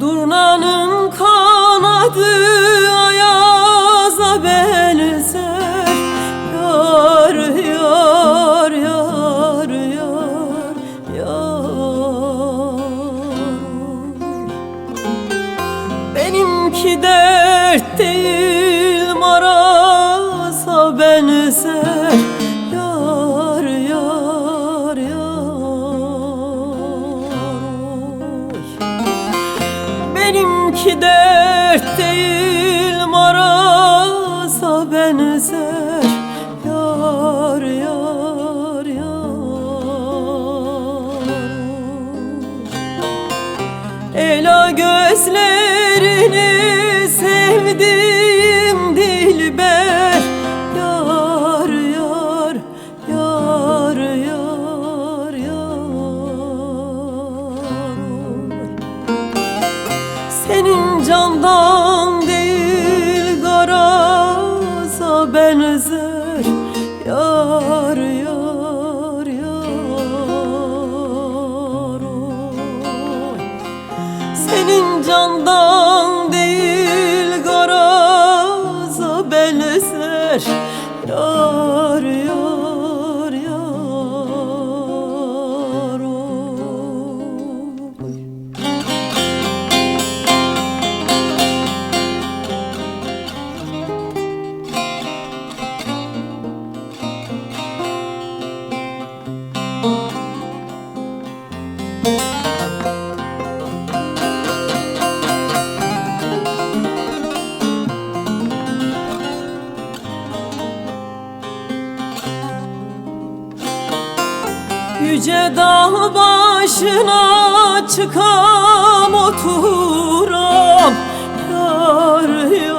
Durnanın kanadı ayaza benzer Yar yar yar yar yar. Benimki dert değil maraza benzer Benimki dert değil maraza benzer. Yar yar yar. Ela gözlerini sevdim Yüce dağ başına çıkam oturam Yar yar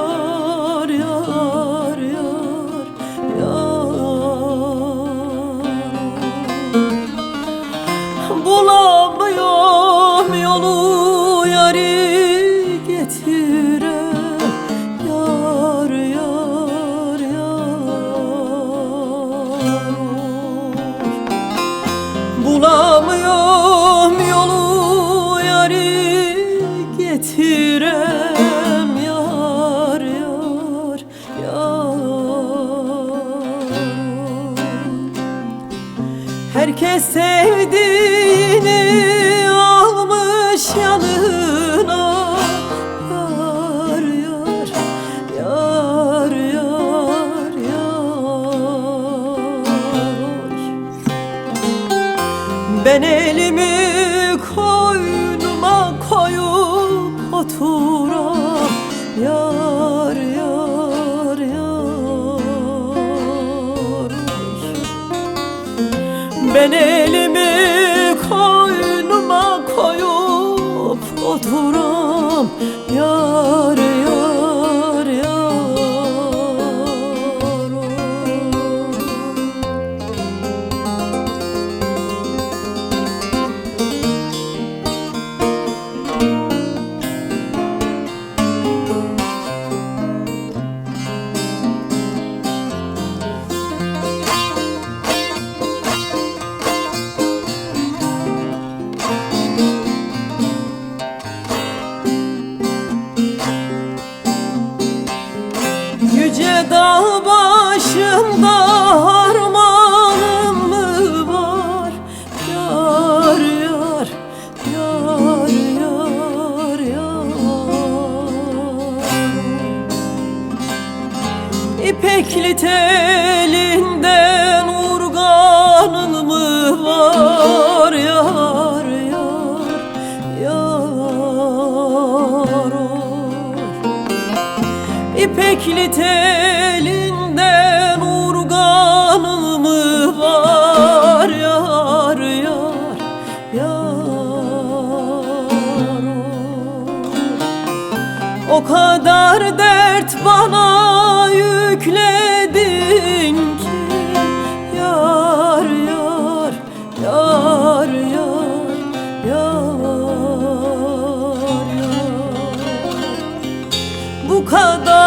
ben elimi koynuma koyup oturam Yar yar yar. Ben elimi dağ başında harmanım mı var? Yar yar yar yar yar İpekli telinden urganın mı var? Yar yar yar oy. İpekli telinden kadar dert bana yükledin ki. Yar yar yar yar yar yar. Bu kadar